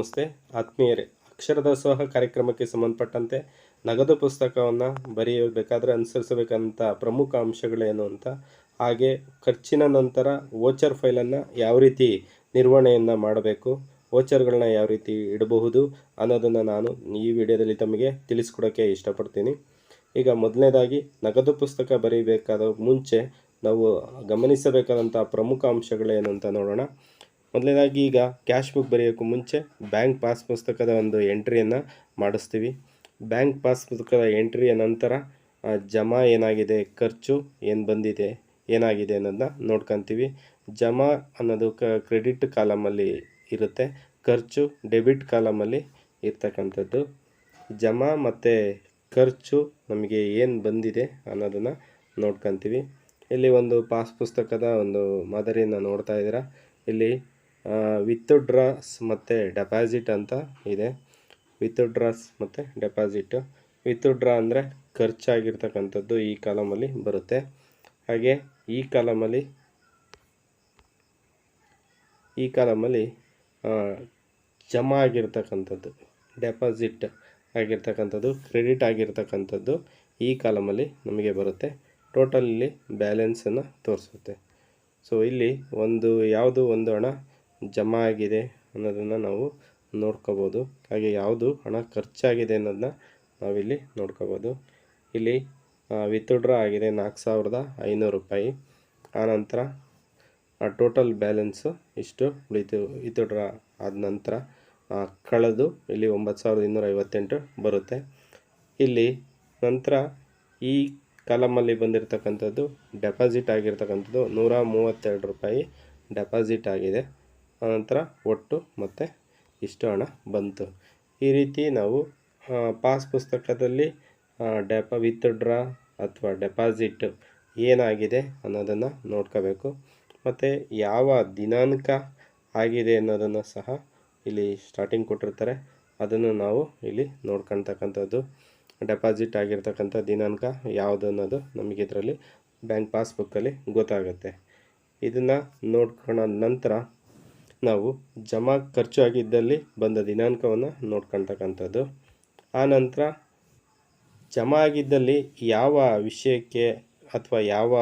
ನಮಸ್ತೆ. ಆತ್ಮೀಯರೇ ಅಕ್ಷರದಾಸೋಹ ಸಹ ಕಾರ್ಯಕ್ರಮಕ್ಕೆ ಸಂಬಂಧಪಟ್ಟಂತೆ ನಗದು ಪುಸ್ತಕವನ್ನು ಬರೆಯಬೇಕಾದ್ರೆ ಅನುಸರಿಸಬೇಕಂತ ಪ್ರಮುಖ ಅಂಶಗಳೇನು ಅಂತ? ಹಾಗೆ ಖರ್ಚಿನ ನಂತರ ವೋಚರ್ ಫೈಲನ್ನು ಯಾವ ರೀತಿ ನಿರ್ವಹಣೆಯನ್ನು ಮಾಡಬೇಕು, ವೋಚರ್ಗಳನ್ನ ಯಾವ ರೀತಿ ಇಡಬಹುದು ಅನ್ನೋದನ್ನು ನಾನು ಈ ವಿಡಿಯೋದಲ್ಲಿ ತಮಗೆ ತಿಳಿಸ್ಕೊಡೋಕ್ಕೆ ಇಷ್ಟಪಡ್ತೀನಿ. ಈಗ ಮೊದಲನೇದಾಗಿ, ನಗದು ಪುಸ್ತಕ ಬರೀಬೇಕಾದ ಮುಂಚೆ ನಾವು ಗಮನಿಸಬೇಕಾದಂಥ ಪ್ರಮುಖ ಅಂಶಗಳೇನು ಅಂತ ನೋಡೋಣ. ಮೊದಲನೇದಾಗಿ ಈಗ ಕ್ಯಾಶ್ ಬುಕ್ ಬರೆಯೋಕ್ಕೂ ಮುಂಚೆ ಬ್ಯಾಂಕ್ ಪಾಸ್ ಪುಸ್ತಕದ ಒಂದು ಎಂಟ್ರಿಯನ್ನು ಮಾಡಿಸ್ತೀವಿ. ಬ್ಯಾಂಕ್ ಪಾಸ್ ಪುಸ್ತಕದ ಎಂಟ್ರಿಯ ನಂತರ ಜಮಾ ಏನಾಗಿದೆ, ಖರ್ಚು ಏನು ಬಂದಿದೆ, ಏನಾಗಿದೆ ಅನ್ನೋದನ್ನ ನೋಡ್ಕೊತೀವಿ. ಜಮಾ ಅನ್ನೋದು ಕ ಕ್ರೆಡಿಟ್ ಕಾಲಮಲ್ಲಿ ಇರುತ್ತೆ. ಖರ್ಚು ಡೆಬಿಟ್ ಕಾಲಮಲ್ಲಿ ಇರ್ತಕ್ಕಂಥದ್ದು. ಜಮಾ ಮತ್ತು ಖರ್ಚು ನಮಗೆ ಏನು ಬಂದಿದೆ ಅನ್ನೋದನ್ನು ನೋಡ್ಕೊತೀವಿ. ಇಲ್ಲಿ ಒಂದು ಪಾಸ್ ಪುಸ್ತಕದ ಒಂದು ಮಾದರಿಯನ್ನು ನೋಡ್ತಾ ಇದ್ದೀರಾ. ಇಲ್ಲಿ ವಿತ್ ಡ್ರಾಸ್ ಮತ್ತು ಡೆಪಾಸಿಟ್ ಅಂತ ಇದೆ. ವಿತ್ ಡ್ರಾಸ್ ಮತ್ತು ಡೆಪಾಸಿಟ್ ವಿತ್ ಡ್ರಾ ಅಂದರೆ ಖರ್ಚಾಗಿರ್ತಕ್ಕಂಥದ್ದು ಈ ಕಾಲಮಲ್ಲಿ ಬರುತ್ತೆ. ಹಾಗೆ ಈ ಕಾಲಮಲ್ಲಿ ಈ ಕಾಲಮಲ್ಲಿ ಜಮಾ ಆಗಿರ್ತಕ್ಕಂಥದ್ದು ಡೆಪಾಸಿಟ್ ಆಗಿರ್ತಕ್ಕಂಥದ್ದು ಕ್ರೆಡಿಟ್ ಆಗಿರ್ತಕ್ಕಂಥದ್ದು ಈ ಕಾಲಮಲ್ಲಿ ನಮಗೆ ಬರುತ್ತೆ. ಟೋಟಲ್ ಇಲ್ಲಿ ಬ್ಯಾಲೆನ್ಸನ್ನು ತೋರಿಸುತ್ತೆ. ಸೊ ಇಲ್ಲಿ ಒಂದು, ಯಾವುದು ಒಂದು ಹಣ ಜಮಾ ಆಗಿದೆ ಅನ್ನೋದನ್ನು ನಾವು ನೋಡ್ಕೋಬೋದು. ಹಾಗೆ ಯಾವುದು ಹಣ ಖರ್ಚಾಗಿದೆ ಅನ್ನೋದನ್ನ ನಾವಿಲ್ಲಿ ನೋಡ್ಕೋಬೋದು. ಇಲ್ಲಿ ವಿತ್ಡ್ರಾ ಆಗಿದೆ ನಾಲ್ಕು ಸಾವಿರದ ಐನೂರು ರೂಪಾಯಿ. ಆನಂತರ ಟೋಟಲ್ ಬ್ಯಾಲೆನ್ಸು ಇಷ್ಟು ಉಳಿತು ವಿತ್ಡ್ರಾ ಆದ ನಂತರ ಕಳೆದು ಇಲ್ಲಿ ಒಂಬತ್ತು ಸಾವಿರದ ಇನ್ನೂರ ಐವತ್ತೆಂಟು ಬರುತ್ತೆ. ಇಲ್ಲಿ ನಂತರ ಈ ಕಾಲಮಲ್ಲಿ ಬಂದಿರತಕ್ಕಂಥದ್ದು ಡೆಪಾಸಿಟ್ ಆಗಿರ್ತಕ್ಕಂಥದ್ದು ನೂರ ಮೂವತ್ತೆರಡು ರೂಪಾಯಿ ಡೆಪಾಸಿಟ್ ಆಗಿದೆ. ಆನಂತರ ಒಟ್ಟು ಮತ್ತು ಇಷ್ಟು ಹಣ ಬಂತು. ಈ ರೀತಿ ನಾವು ಪಾಸ್ ಪುಸ್ತಕದಲ್ಲಿ ಡೆಪ ವಿತ್ ಡ್ರಾ ಅಥವಾ ಡೆಪಾಸಿಟ್ ಏನಾಗಿದೆ ಅನ್ನೋದನ್ನು ನೋಡ್ಕೋಬೇಕು. ಮತ್ತು ಯಾವ ದಿನಾಂಕ ಆಗಿದೆ ಅನ್ನೋದನ್ನು ಸಹ ಇಲ್ಲಿ ಸ್ಟಾರ್ಟಿಂಗ್ ಕೊಟ್ಟಿರ್ತಾರೆ. ಅದನ್ನು ನಾವು ಇಲ್ಲಿ ನೋಡ್ಕೊಳ್ತಕ್ಕಂಥದ್ದು. ಡೆಪಾಸಿಟ್ ಆಗಿರ್ತಕ್ಕಂಥ ದಿನಾಂಕ ಯಾವುದು ಅನ್ನೋದು ನಮಗೆ ಇದರಲ್ಲಿ ಬ್ಯಾಂಕ್ ಪಾಸ್ಬುಕ್ಕಲ್ಲಿ ಗೊತ್ತಾಗುತ್ತೆ. ಇದನ್ನು ನೋಡ್ಕೊಂಡ ನಂತರ ನಾವು ಜಮಾ ಖರ್ಚು ಆಗಿದ್ದಲ್ಲಿ ಬಂದ ದಿನಾಂಕವನ್ನು ನೋಡ್ಕೊಳ್ತಕ್ಕಂಥದ್ದು ಆನಂತರ ನಂತರ ಜಮಾ ಆಗಿದ್ದಲ್ಲಿ ಯಾವ ವಿಷಯಕ್ಕೆ ಅಥವಾ ಯಾವ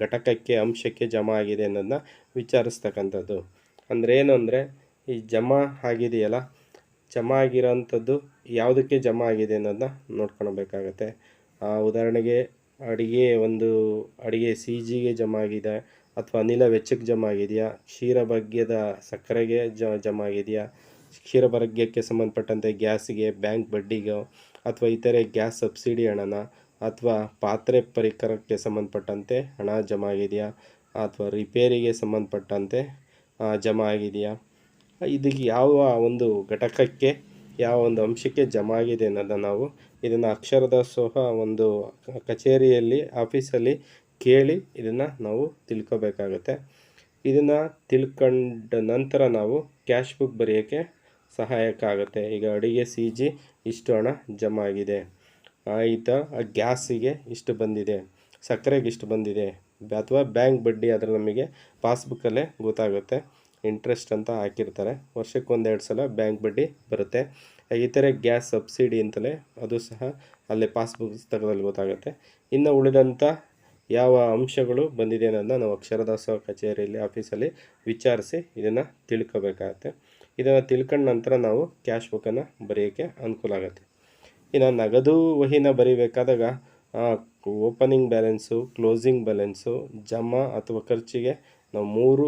ಘಟಕಕ್ಕೆ, ಅಂಶಕ್ಕೆ ಜಮಾ ಆಗಿದೆ ಅನ್ನೋದನ್ನ ವಿಚಾರಿಸ್ತಕ್ಕಂಥದ್ದು. ಅಂದರೆ ಏನು ಅಂದರೆ, ಈ ಜಮಾ ಆಗಿದೆಯಲ್ಲ, ಜಮಾ ಆಗಿರೋಂಥದ್ದು ಯಾವುದಕ್ಕೆ ಜಮಾ ಆಗಿದೆ ಅನ್ನೋದನ್ನ ನೋಡ್ಕೊಳ್ಬೇಕಾಗತ್ತೆ. ಉದಾಹರಣೆಗೆ ಅಡಿಗೆ ಒಂದು, ಅಡಿಗೆ ಸಿ ಜಿಗೆ ಜಮಾ ಆಗಿದೆ ಅಥವಾ ಅನಿಲ ವೆಚ್ಚಕ್ಕೆ ಜಮಾ ಆಗಿದೆಯಾ? ಕ್ಷೀರ ಭಾಗ್ಯದ ಸಕ್ಕರೆಗೆ ಜಮಾ ಆಗಿದೆಯಾ? ಕ್ಷೀರ ಭಾಗ್ಯಕ್ಕೆ ಸಂಬಂಧಪಟ್ಟಂತೆ ಗ್ಯಾಸಿಗೆ ಬ್ಯಾಂಕ್ ಬಡ್ಡಿಗೋ ಅಥವಾ ಇತರೆ ಗ್ಯಾಸ್ ಸಬ್ಸಿಡಿ ಹಣನ? ಅಥವಾ ಪಾತ್ರೆ ಪರಿಕರಕ್ಕೆ ಸಂಬಂಧಪಟ್ಟಂತೆ ಹಣ ಜಮಾ ಆಗಿದೆಯಾ? ಅಥವಾ ರಿಪೇರಿಗೆ ಸಂಬಂಧಪಟ್ಟಂತೆ ಜಮಾ ಆಗಿದೆಯಾ? ಇದಕ್ಕೆ ಯಾವ ಒಂದು ಘಟಕಕ್ಕೆ, ಯಾವ ಒಂದು ಅಂಶಕ್ಕೆ ಜಮಾ ಆಗಿದೆ ಅನ್ನೋದನ್ನು ನಾವು ಇದನ್ನು ಅಕ್ಷರದ ಸಹ ಒಂದು ಕಚೇರಿಯಲ್ಲಿ, ಆಫೀಸಲ್ಲಿ ಕೇಳಿ ಇದನ್ನು ನಾವು ತಿಳ್ಕೋಬೇಕಾಗತ್ತೆ. ಇದನ್ನು ತಿಳ್ಕೊಂಡ ನಂತರ ನಾವು ಕ್ಯಾಶ್ ಬುಕ್ ಬರೆಯೋಕ್ಕೆ ಸಹಾಯಕ ಆಗುತ್ತೆ ಈಗ ಅಡಿಗೆ ಸಿ ಜಿ ಇಷ್ಟು ಹಣ ಜಮಾ ಆಗಿದೆ ಆಯಿತಾ ಗ್ಯಾಸಿಗೆ ಇಷ್ಟು ಬಂದಿದೆ. ಸಕ್ಕರೆಗೆ ಇಷ್ಟು ಬಂದಿದೆ. ಅಥವಾ ಬ್ಯಾಂಕ್ ಬಡ್ಡಿ ಅದರ ನಮಗೆ ಪಾಸ್ಬುಕ್ಕಲ್ಲೇ ಗೊತ್ತಾಗುತ್ತೆ. ಇಂಟ್ರೆಸ್ಟ್ ಅಂತ ಹಾಕಿರ್ತಾರೆ. ವರ್ಷಕ್ಕೆ ಒಂದೆರಡು ಸಲ ಬ್ಯಾಂಕ್ ಬಡ್ಡಿ ಬರುತ್ತೆ. ಇತರೆ ಗ್ಯಾಸ್ ಸಬ್ಸಿಡಿ ಅಂತಲೇ ಅದು ಸಹ ಅಲ್ಲೇ ಪಾಸ್ಬುಕ್ ಪುಸ್ತಕದಲ್ಲಿ ಗೊತ್ತಾಗುತ್ತೆ. ಇನ್ನು ಉಳಿದಂಥ ಯಾವ ಅಂಶಗಳು ಬಂದಿದೆ ಅನ್ನೋದನ್ನ ನಾವು ಅಕ್ಷರದಾಸ ಕಚೇರಿಯಲ್ಲಿ, ಆಫೀಸಲ್ಲಿ ವಿಚಾರಿಸಿ ಇದನ್ನು ತಿಳ್ಕೊಬೇಕಾಗತ್ತೆ. ಇದನ್ನು ತಿಳ್ಕೊಂಡ ನಂತರ ನಾವು ಕ್ಯಾಶ್ ಬುಕ್ಕನ್ನು ಬರೆಯೋಕ್ಕೆ ಅನುಕೂಲ ಆಗುತ್ತೆ. ಇನ್ನು ನಗದು ವಹಿನ ಬರೀಬೇಕಾದಾಗ ಓಪನಿಂಗ್ ಬ್ಯಾಲೆನ್ಸು, ಕ್ಲೋಸಿಂಗ್ ಬ್ಯಾಲೆನ್ಸು, ಜಮಾ ಅಥವಾ ಖರ್ಚಿಗೆ ನಾವು ಮೂರು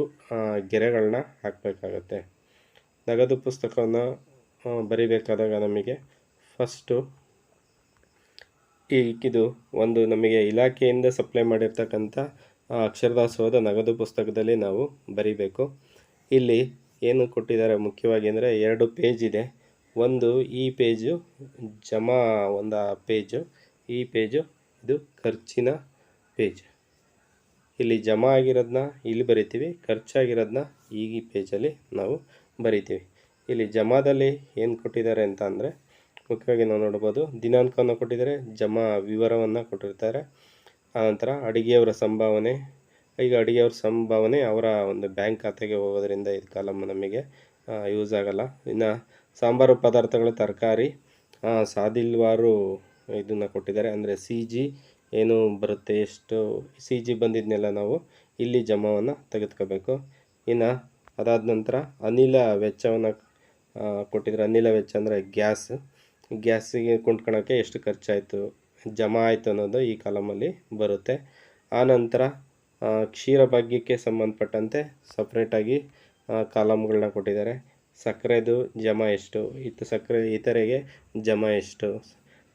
ಗೆರೆಗಳನ್ನ ಹಾಕಬೇಕಾಗತ್ತೆ. ನಗದು ಪುಸ್ತಕವನ್ನು ಬರಿಬೇಕಾದಾಗ ನಮಗೆ ಫಸ್ಟು ಈ ಒಂದು ನಮಗೆ ಇಲಾಖೆಯಿಂದ ಸಪ್ಲೈ ಮಾಡಿರ್ತಕ್ಕಂಥ ಅಕ್ಷರದಾಸೋಹದ ನಗದು ಪುಸ್ತಕದಲ್ಲಿ ನಾವು ಬರಿಬೇಕು. ಇಲ್ಲಿ ಏನು ಕೊಟ್ಟಿದ್ದಾರೆ ಮುಖ್ಯವಾಗಿ ಅಂದರೆ ಎರಡು ಪೇಜ್ ಇದೆ. ಒಂದು ಈ ಪೇಜು ಜಮಾ ಒಂದು ಪೇಜು ಈ ಪೇಜು ಇದು ಖರ್ಚಿನ ಪೇಜ್ ಇಲ್ಲಿ ಜಮಾ ಆಗಿರೋದನ್ನ ಇಲ್ಲಿ ಬರಿತೀವಿ ಖರ್ಚಾಗಿರೋದನ್ನ ಈ ಪೇಜಲ್ಲಿ ನಾವು ಬರಿತೀವಿ. ಇಲ್ಲಿ ಜಮಾದಲ್ಲಿ ಏನು ಕೊಟ್ಟಿದ್ದಾರೆ ಅಂತ ಅಂದರೆ ಮುಖ್ಯವಾಗಿ ನಾವು ನೋಡ್ಬೋದು ದಿನಾಂಕವನ್ನು ಕೊಟ್ಟಿದ್ದಾರೆ. ಜಮಾ ವಿವರವನ್ನು ಕೊಟ್ಟಿರ್ತಾರೆ. ಆನಂತರ ಅಡಿಗೆಯವರ ಸಂಭಾವನೆ. ಈಗ ಅಡಿಗೆಯವ್ರ ಸಂಭಾವನೆ ಅವರ ಒಂದು ಬ್ಯಾಂಕ್ ಖಾತೆಗೆ ಹೋಗೋದ್ರಿಂದ ಇದು ಕಾಲಮ್ ನಮಗೆ ಯೂಸ್ ಆಗಲ್ಲ. ಇನ್ನು ಸಾಂಬಾರು ಪದಾರ್ಥಗಳು, ತರಕಾರಿ ಸಾದಿಲ್ವಾರು ಇದನ್ನು ಕೊಟ್ಟಿದ್ದಾರೆ. ಅಂದರೆ ಸಿ ಜಿ ಏನು ಬರುತ್ತೆ, ಎಷ್ಟು ಸಿ ಜಿ ಬಂದಿದ್ದನ್ನೆಲ್ಲ ನಾವು ಇಲ್ಲಿ ಜಮಾವನ್ನು ತೆಗೆದುಕೋಬೇಕು. ಇನ್ನು ಅದಾದ ನಂತರ ಅನಿಲ ವೆಚ್ಚವನ್ನು ಕೊಟ್ಟಿದ್ದಾರೆ. ಅನಿಲ ವೆಚ್ಚ ಅಂದರೆ ಗ್ಯಾಸ್. ಗ್ಯಾಸಿಗೆ ಕೊಂಡ್ಕೊಳಕ್ಕೆ ಎಷ್ಟು ಖರ್ಚಾಯಿತು, ಜಮಾ ಆಯಿತು ಅನ್ನೋದು ಈ ಕಾಲಮಲ್ಲಿ ಬರುತ್ತೆ. ಆನಂತರ ಕ್ಷೀರ ಭಾಗ್ಯಕ್ಕೆ ಸಂಬಂಧಪಟ್ಟಂತೆ ಸಪ್ರೇಟಾಗಿ ಕಾಲಮ್ಗಳನ್ನ ಕೊಟ್ಟಿದ್ದಾರೆ. ಸಕ್ಕರೆದು ಜಮಾ ಎಷ್ಟು? ಇತ್ತು ಸಕ್ಕರೆ ಇತರೆಗೆ ಜಮಾ ಎಷ್ಟು?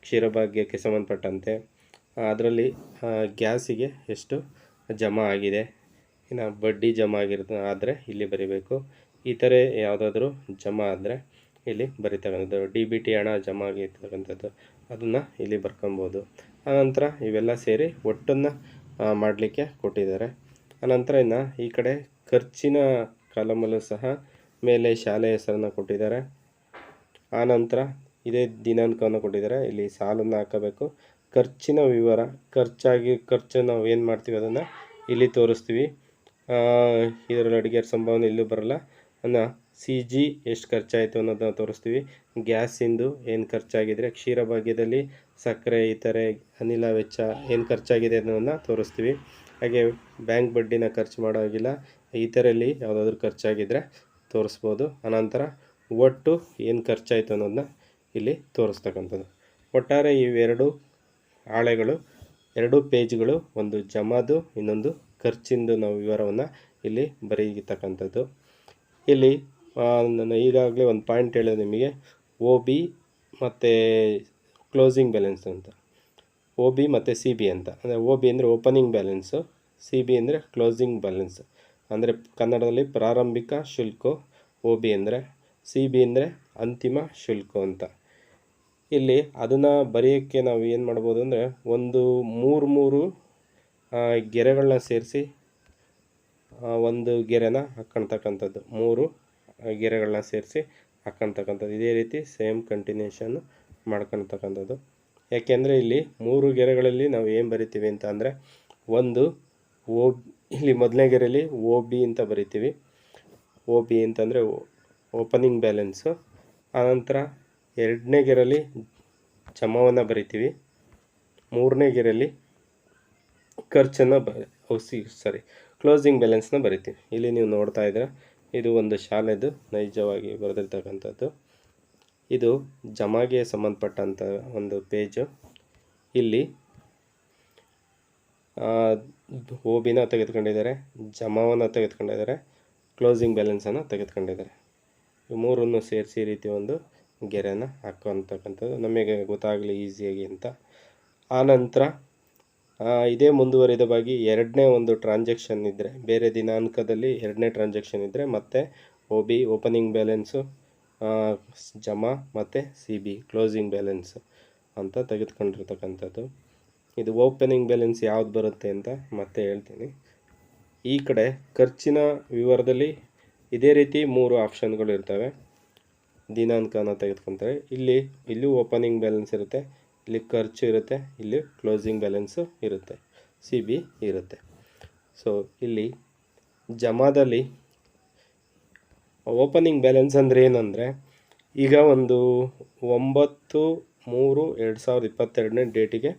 ಕ್ಷೀರಭಾಗ್ಯಕ್ಕೆ ಸಂಬಂಧಪಟ್ಟಂತೆ, ಅದರಲ್ಲಿ ಗ್ಯಾಸಿಗೆ ಎಷ್ಟು ಜಮಾ ಆಗಿದೆ? ಇನ್ನು ಬಡ್ಡಿ ಜಮಾ ಆಗಿರುತ್ತೆ, ಆದರೆ ಇಲ್ಲಿ ಬರೀಬೇಕು. ಇತರೆ ಯಾವುದಾದ್ರೂ ಜಮಾ ಆದರೆ ಇಲ್ಲಿ ಬರೀತಕ್ಕಂಥದ್ದು ಡಿ ಬಿ ಟಿ ಹಣ ಜಮಾ ಆಗಿರ್ತಕ್ಕಂಥದ್ದು ಅದನ್ನು ಇಲ್ಲಿ ಬರ್ಕೊಬೋದು. ಆನಂತರ ಇವೆಲ್ಲ ಸೇರಿ ಒಟ್ಟನ್ನು ಮಾಡಲಿಕ್ಕೆ ಕೊಟ್ಟಿದ್ದಾರೆ. ಆನಂತರ ಇನ್ನು ಈ ಕಡೆ ಖರ್ಚಿನ ಕಾಲಮಲ್ಲೂ ಸಹ ಮೇಲೆ ಶಾಲೆ ಹೆಸರನ್ನು ಕೊಟ್ಟಿದ್ದಾರೆ. ಆನಂತರ ಇದೇ ದಿನಾಂಕವನ್ನು ಕೊಟ್ಟಿದ್ದಾರೆ. ಇಲ್ಲಿ ಸಾಲನ್ನು ಹಾಕಬೇಕು. ಖರ್ಚಿನ ವಿವರ, ಖರ್ಚಾಗಿ ಖರ್ಚು ನಾವು ಏನು ಮಾಡ್ತೀವಿ ಅದನ್ನು ಇಲ್ಲಿ ತೋರಿಸ್ತೀವಿ. ಇದರಲ್ಲಿ ಅಡುಗೆ ಸಂಭಾವನೆ ಇಲ್ಲೂ ಬರಲ್ಲ. ಅನ್ನ ಸಿ ಜಿ ಎಷ್ಟು ಖರ್ಚಾಯಿತು ಅನ್ನೋದನ್ನ ತೋರಿಸ್ತೀವಿ. ಗ್ಯಾಸಿಂದು ಏನು ಖರ್ಚಾಗಿದ್ರೆ ಕ್ಷೀರ ಭಾಗ್ಯದಲ್ಲಿ ಸಕ್ಕರೆ, ಇತರೆ ಅನಿಲ ವೆಚ್ಚ ಏನು ಖರ್ಚಾಗಿದೆ ಅನ್ನೋದನ್ನ ತೋರಿಸ್ತೀವಿ. ಹಾಗೆ ಬ್ಯಾಂಕ್ ಬಡ್ಡಿನ ಖರ್ಚು ಮಾಡೋ ಹಾಗಿಲ್ಲ, ಇತರಲ್ಲಿ ಯಾವುದಾದ್ರೂ ಖರ್ಚಾಗಿದ್ದರೆ ತೋರಿಸ್ಬೋದು. ಅನಂತರ ಒಟ್ಟು ಏನು ಖರ್ಚಾಯಿತು ಅನ್ನೋದನ್ನ ಇಲ್ಲಿ ತೋರಿಸ್ತಕ್ಕಂಥದ್ದು. ಒಟ್ಟಾರೆ ಇವೆರಡು ಹಾಳೆಗಳು, ಎರಡು ಪೇಜ್ಗಳು, ಒಂದು ಜಮಾದು, ಇನ್ನೊಂದು ಖರ್ಚಿಂದು ನಾವು ವಿವರವನ್ನು ಇಲ್ಲಿ ಬರೀತಕ್ಕಂಥದ್ದು ಇಲ್ಲಿ ನಾನು ಈಗಾಗಲೇ ಒಂದು ಪಾಯಿಂಟ್ ಹೇಳಿದೆ ನಿಮಗೆ. ಓ ಬಿ ಮತ್ತು ಕ್ಲೋಸಿಂಗ್ ಬ್ಯಾಲೆನ್ಸ್ ಅಂತ. ಓ ಬಿ ಮತ್ತು ಸಿ ಬಿ ಅಂತ. ಅಂದರೆ ಓ ಬಿ ಅಂದರೆ ಓಪನಿಂಗ್ ಬ್ಯಾಲೆನ್ಸು ಸಿ ಬಿ ಅಂದರೆ ಕ್ಲೋಸಿಂಗ್ ಬ್ಯಾಲೆನ್ಸ್ ಅಂದರೆ ಕನ್ನಡದಲ್ಲಿ ಪ್ರಾರಂಭಿಕ ಶುಲ್ಕ ಓ ಬಿ ಅಂದರೆ ಸಿ ಬಿ ಅಂದರೆ ಅಂತಿಮ ಶುಲ್ಕ ಅಂತ. ಇಲ್ಲಿ ಅದನ್ನು ಬರೆಯೋಕ್ಕೆ ನಾವು ಏನು ಮಾಡ್ಬೋದು ಅಂದರೆ, ಒಂದು ಮೂರು ಮೂರು ಗೆರೆಗಳನ್ನ ಸೇರಿಸಿ ಒಂದು ಗೆರೆನ ಹಾಕ್ಕೊಳ್ತಕ್ಕಂಥದ್ದು ಮೂರು ಗೆರೆಗಳನ್ನ ಸೇರಿಸಿ ಹಾಕ್ಕೊಳ್ತಕ್ಕಂಥದ್ದು ಇದೇ ರೀತಿ ಸೇಮ್ ಕಂಟಿನ್ಯೂಷನ್ ಮಾಡ್ಕೊಳ್ತಕ್ಕಂಥದ್ದು. ಯಾಕೆಂದರೆ ಇಲ್ಲಿ ಮೂರು ಗೆರೆಗಳಲ್ಲಿ ನಾವು ಏನು ಬರಿತೀವಿ ಅಂತ ಅಂದರೆ ಒಂದು ಓ ಇಲ್ಲಿ ಮೊದಲನೇ ಗೆರೆಯಲ್ಲಿ ಓ ಬಿ ಅಂತ ಬರಿತೀವಿ. ಓ ಬಿ ಅಂತಂದರೆ ಓಪನಿಂಗ್ ಬ್ಯಾಲೆನ್ಸು ಆನಂತರ ಎರಡನೇ ಗೆರೆಯಲ್ಲಿ ಜಮಾವನ್ನು ಬರಿತೀವಿ. ಮೂರನೇ ಗೆರೆಯಲ್ಲಿ ಖರ್ಚನ್ನು ಬ ಸಾರಿ ಕ್ಲೋಸಿಂಗ್ ಬ್ಯಾಲೆನ್ಸ್ನ ಬರಿತೀವಿ. ಇಲ್ಲಿ ನೀವು ನೋಡ್ತಾ ಇದ್ದೀರ ಇದು ಒಂದು ಶಾಲೆದು ನೈಜವಾಗಿ ಬರೆದಿರ್ತಕ್ಕಂಥದ್ದು. ಇದು ಜಮಾಗೆ ಸಂಬಂಧಪಟ್ಟಂಥ ಒಂದು ಪೇಜು. ಇಲ್ಲಿ ಓಬಿನ ಬಿನ ತೆಗೆದುಕೊಂಡಿದ್ದಾರೆ, ಜಮಾವನ್ನು ತೆಗೆದುಕೊಂಡಿದ್ದಾರೆ, ಕ್ಲೋಸಿಂಗ್ ಬ್ಯಾಲೆನ್ಸನ್ನು ತೆಗೆದುಕೊಂಡಿದ್ದಾರೆ. ಮೂರನ್ನು ಸೇರಿಸಿ ರೀತಿ ಒಂದು ಗೆರೆಯನ್ನು ಹಾಕುವಂತಕ್ಕಂಥದ್ದು ನಮಗೆ ಗೊತ್ತಾಗಲಿ ಈಸಿಯಾಗಿ ಅಂತ. ಆನಂತರ ಇದೇ ಮುಂದುವರಿದವಾಗಿ ಎರಡನೇ ಒಂದು ಟ್ರಾನ್ಸಾಕ್ಷನ್ ಇದ್ದರೆ ಬೇರೆ ದಿನಾಂಕದಲ್ಲಿ ಎರಡನೇ ಟ್ರಾನ್ಸಾಕ್ಷನ್ ಇದ್ದರೆ ಮತ್ತೆ ಒ ಬಿ ಓಪನಿಂಗ್ ಬ್ಯಾಲೆನ್ಸು ಜಮಾ ಮತ್ತು ಸಿ ಬಿ ಕ್ಲೋಸಿಂಗ್ ಬ್ಯಾಲೆನ್ಸ್ ಅಂತ ತೆಗೆದುಕೊಂಡಿರ್ತಕ್ಕಂಥದ್ದು. ಇದು ಓಪನಿಂಗ್ ಬ್ಯಾಲೆನ್ಸ್ ಯಾವ್ದು ಬರುತ್ತೆ ಅಂತ ಮತ್ತೆ ಹೇಳ್ತೀನಿ. ಈ ಕಡೆ ಖರ್ಚಿನ ವಿವರದಲ್ಲಿ ಇದೇ ರೀತಿ ಮೂರು ಆಪ್ಷನ್ಗಳು ಇರ್ತವೆ. ದಿನಾಂಕನ ತೆಗೆದುಕೊಂತಾರೆ ಇಲ್ಲಿ, ಇಲ್ಲೂ ಓಪನಿಂಗ್ ಬ್ಯಾಲೆನ್ಸ್ ಇರುತ್ತೆ. ಇಲ್ಲಿ ಖರ್ಚು ಇರುತ್ತೆ, ಇಲ್ಲಿ ಕ್ಲೋಸಿಂಗ್ ಬ್ಯಾಲೆನ್ಸು ಇರುತ್ತೆ ಸಿ ಬಿ ಇರುತ್ತೆ. ಸೊ ಇಲ್ಲಿ ಜಮಾದಲ್ಲಿ ಓಪನಿಂಗ್ ಬ್ಯಾಲೆನ್ಸ್ ಅಂದರೆ ಏನಂದರೆ ಈಗ ಒಂದು ಒಂಬತ್ತು ಮೂರು ಎರಡು ಸಾವಿರದ ಇಪ್ಪತ್ತೆರಡನೇ ಡೇಟಿಗೆ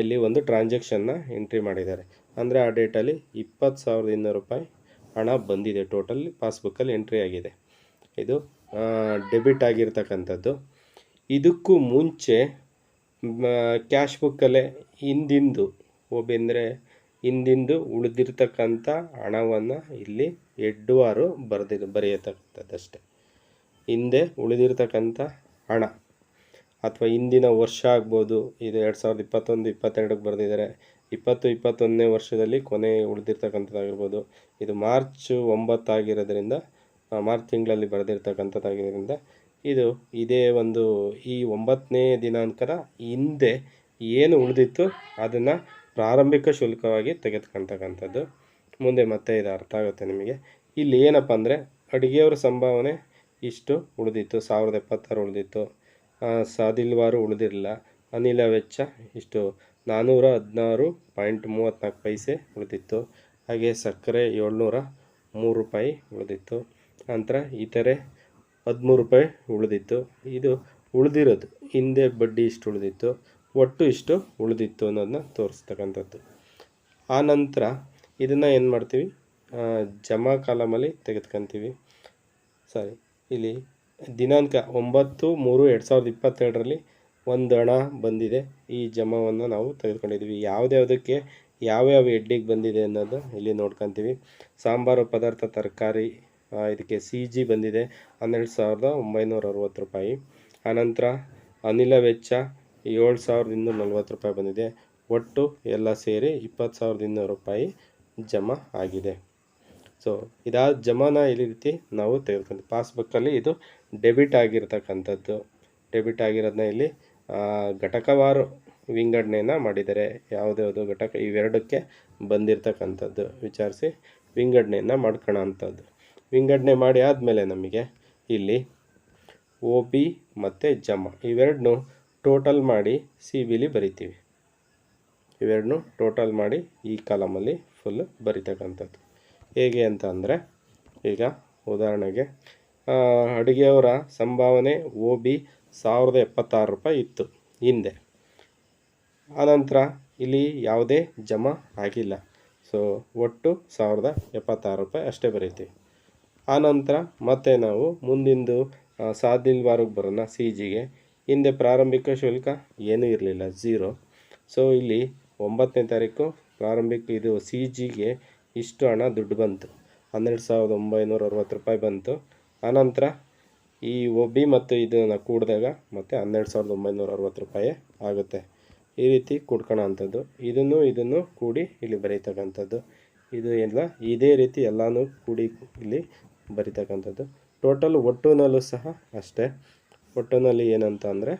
ಇಲ್ಲಿ ಒಂದು ಟ್ರಾನ್ಸಾಕ್ಷನ್ನ ಎಂಟ್ರಿ ಮಾಡಿದ್ದಾರೆ. ಅಂದರೆ ಆ ಡೇಟಲ್ಲಿ ಇಪ್ಪತ್ತು ಸಾವಿರದ ಇನ್ನೂರು ರೂಪಾಯಿ ಹಣ ಬಂದಿದೆ ಟೋಟಲ್ ಪಾಸ್ಬುಕ್ಕಲ್ಲಿ ಎಂಟ್ರಿ ಆಗಿದೆ. ಇದು ಡೆಬಿಟ್ ಆಗಿರ್ತಕ್ಕಂಥದ್ದು. ಇದಕ್ಕೂ ಮುಂಚೆ ಕ್ಯಾಶ್ ಬುಕ್ಕಲ್ಲೇ ಹಿಂದಿಂದು, ಒಬ್ಬೆಂದರೆ ಹಿಂದಿಂದು ಉಳಿದಿರ್ತಕ್ಕಂಥ ಹಣವನ್ನು ಇಲ್ಲಿ ಎಡ್ಡುವಾರು ಬರೆದಿ, ಬರೆಯತಕ್ಕಂಥದ್ದಷ್ಟೆ. ಹಿಂದೆ ಉಳಿದಿರ್ತಕ್ಕಂಥ ಹಣ. ಅಥವಾ ಹಿಂದಿನ ವರ್ಷ ಆಗ್ಬೋದು, ಇದು ಎರಡು ಸಾವಿರದ ಇಪ್ಪತ್ತೊಂದು, ಇಪ್ಪತ್ತೆರಡಕ್ಕೆ ಬರೆದಿದ್ದಾರೆ. ಇಪ್ಪತ್ತು, ಇಪ್ಪತ್ತೊಂದನೇ ವರ್ಷದಲ್ಲಿ ಕೊನೆ ಉಳಿದಿರ್ತಕ್ಕಂಥದ್ದಾಗಿರ್ಬೋದು. ಇದು ಮಾರ್ಚ್ ಒಂಬತ್ತಾಗಿರೋದ್ರಿಂದ ಮಾರ್ಚ್ ತಿಂಗಳಲ್ಲಿ ಬರೆದಿರ್ತಕ್ಕಂಥದ್ದಾಗಿರೋದ್ರಿಂದ ಇದು ಇದೇ ಒಂದು ಈ ಒಂಬತ್ತನೇ ದಿನಾಂಕದ ಹಿಂದೆ ಏನು ಉಳಿದಿತ್ತು ಅದನ್ನು ಪ್ರಾರಂಭಿಕ ಶುಲ್ಕವಾಗಿ ತೆಗೆದುಕೊಳ್ತಕ್ಕಂಥದ್ದು ಮುಂದೆ ಮತ್ತೆ ಇದು ಅರ್ಥ ಆಗುತ್ತೆ ನಿಮಗೆ. ಇಲ್ಲಿ ಏನಪ್ಪ ಅಂದರೆ ಅಡುಗೆಯವರ ಸಂಭಾವನೆ ಇಷ್ಟು ಉಳಿದಿತ್ತು. ಸಾವಿರದ ಎಪ್ಪತ್ತಾರು ಉಳಿದಿತ್ತು. ಸಾದಿಲ್ವಾರು ಉಳಿದಿರಲಿಲ್ಲ. ಅನಿಲ ವೆಚ್ಚ ಇಷ್ಟು ನಾನ್ನೂರ ಹದಿನಾರು ಪಾಯಿಂಟ್ ಮೂವತ್ತ್ನಾಲ್ಕು ಪೈಸೆ ಉಳಿದಿತ್ತು. ಹಾಗೆ ಸಕ್ಕರೆ ಏಳ್ನೂರ ಮೂರು ರೂಪಾಯಿ ಉಳಿದಿತ್ತು. ನಂತರ ಇತರೆ ಹದಿಮೂರು ರೂಪಾಯಿ ಉಳಿದಿತ್ತು. ಇದು ಉಳಿದಿರೋದು ಹಿಂದೆ ಬಡ್ಡಿ ಇಷ್ಟು ಉಳಿದಿತ್ತು, ಒಟ್ಟು ಇಷ್ಟು ಉಳಿದಿತ್ತು ಅನ್ನೋದನ್ನ ತೋರಿಸ್ತಕ್ಕಂಥದ್ದು. ಆನಂತರ ನಂತರ ಇದನ್ನು ಏನು ಮಾಡ್ತೀವಿ? ಜಮಾ ಕಾಲಮಲ್ಲಿ ತೆಗೆದುಕೊಂತೀವಿ. ಸಾರಿ, ಇಲ್ಲಿ ದಿನಾಂಕ ಒಂಬತ್ತು ಮೂರು ಎರಡು ಸಾವಿರದ ಇಪ್ಪತ್ತೆರಡರಲ್ಲಿ ಒಂದು ಹಣ ಬಂದಿದೆ. ಈ ಜಮಾವನ್ನು ನಾವು ತೆಗೆದುಕೊಂಡಿದ್ದೀವಿ ಯಾವುದ್ಯಾವುದಕ್ಕೆ ಯಾವ್ಯಾವ ಎಡ್ಡಿಗೆ ಬಂದಿದೆ ಅನ್ನೋದು ಇಲ್ಲಿ ನೋಡ್ಕೊತೀವಿ. ಸಾಂಬಾರು ಪದಾರ್ಥ, ತರಕಾರಿ ಇದಕ್ಕೆ ಸಿ ಜಿ ಬಂದಿದೆ. ಹನ್ನೆರಡು ಸಾವಿರದ ಒಂಬೈನೂರ ಅರವತ್ತು ರೂಪಾಯಿ. ಆನಂತರ ಅನಿಲ ವೆಚ್ಚ ಏಳು ಸಾವಿರದ ಇನ್ನೂರ ನಲ್ವತ್ತು ರೂಪಾಯಿ ಬಂದಿದೆ. ಒಟ್ಟು ಎಲ್ಲ ಸೇರಿ ಇಪ್ಪತ್ತು ಸಾವಿರದ ಇನ್ನೂರು ರೂಪಾಯಿ ಜಮಾ ಆಗಿದೆ. ಸೊ ಇದಾದ ಜಮಾನ ಈ ರೀತಿ ನಾವು ತೆಗೆದುಕೊಂಡು ಪಾಸ್ಬುಕ್ಕಲ್ಲಿ ಇದು ಡೆಬಿಟ್ ಆಗಿರ್ತಕ್ಕಂಥದ್ದು. ಡೆಬಿಟ್ ಆಗಿರೋದನ್ನ ಇಲ್ಲಿ ಘಟಕವಾರು ವಿಂಗಡಣೆಯನ್ನು ಮಾಡಿದ್ದಾರೆ ಯಾವುದ್ಯಾವುದು ಘಟಕ ಇವೆರಡಕ್ಕೆ ಬಂದಿರತಕ್ಕಂಥದ್ದು. ವಿಚಾರಿಸಿ ವಿಂಗಡಣೆಯನ್ನು ಮಾಡ್ಕೊಳ್ಳೋ ಅಂಥದ್ದು ವಿಂಗಡಣೆ ಮಾಡಿ ಆದಮೇಲೆ ನಮಗೆ ಇಲ್ಲಿ ಓ ಬಿ ಮತ್ತು ಜಮ ಇವೆರಡನ್ನೂ ಟೋಟಲ್ ಮಾಡಿ ಸಿ ಬಿಲಿ ಬರಿತೀವಿ. ಇವೆರಡನ್ನು ಟೋಟಲ್ ಮಾಡಿ ಈ ಕಾಲಮಲ್ಲಿ ಫುಲ್ ಬರಿತಕ್ಕಂಥದ್ದು. ಹೇಗೆ ಅಂತ ಅಂದರೆ ಈಗ ಉದಾಹರಣೆಗೆ ಅಡುಗೆಯವರ ಸಂಭಾವನೆ ಓ ಬಿ ಸಾವಿರದ ಎಪ್ಪತ್ತಾರು ರೂಪಾಯಿ ಇತ್ತು ಹಿಂದೆ. ಆನಂತರ ಇಲ್ಲಿ ಯಾವುದೇ ಜಮಾ ಆಗಿಲ್ಲ. ಸೊ ಒಟ್ಟು ಸಾವಿರದ ಎಪ್ಪತ್ತಾರು ರೂಪಾಯಿ ಅಷ್ಟೇ ಬರೀತೀವಿ. ಆನಂತರ ಮತ್ತೆ ನಾವು ಮುಂದಿಂದು ಸಾದಿಲ್ವಾರಿಗೆ ಬರೋಣ ಸಿ ಜಿಗೆ ಹಿಂದೆ ಪ್ರಾರಂಭಿಕ ಶುಲ್ಕ ಏನೂ ಇರಲಿಲ್ಲ ಝೀರೋ ಸೊ ಇಲ್ಲಿ ಒಂಬತ್ತನೇ ತಾರೀಕು ಪ್ರಾರಂಭಿಕ ಇದು ಸಿ ಜಿಗೆ ಇಷ್ಟು ಹಣ ದುಡ್ಡು ಬಂತು. ಹನ್ನೆರಡು ಸಾವಿರದ ಒಂಬೈನೂರ ಅರವತ್ತು ರೂಪಾಯಿ ಬಂತು. ಆನಂತರ ಈ ಒ ಬಿ ಮತ್ತು ಇದನ್ನು ಕೂಡಿದಾಗ ಮತ್ತೆ ಹನ್ನೆರಡು ಸಾವಿರದ ಒಂಬೈನೂರ ಅರವತ್ತು ರೂಪಾಯಿ ಆಗುತ್ತೆ. ಈ ರೀತಿ ಕೂಡ್ಕೋಣ ಅಂಥದ್ದು. ಇದನ್ನು ಇದನ್ನು ಕೂಡಿ ಇಲ್ಲಿ ಬರೀತಕ್ಕಂಥದ್ದು. ಇದು ಎಲ್ಲ ಇದೇ ರೀತಿ ಎಲ್ಲನೂ ಕೂಡಿ ಇಲ್ಲಿ ಬರೀತಕ್ಕಂಥದ್ದು. ಟೋಟಲ್ ಒಟ್ಟುನಲ್ಲೂ ಸಹ ಅಷ್ಟೇ. ಒಟ್ಟುನಲ್ಲಿ ಏನಂತ ಅಂದರೆ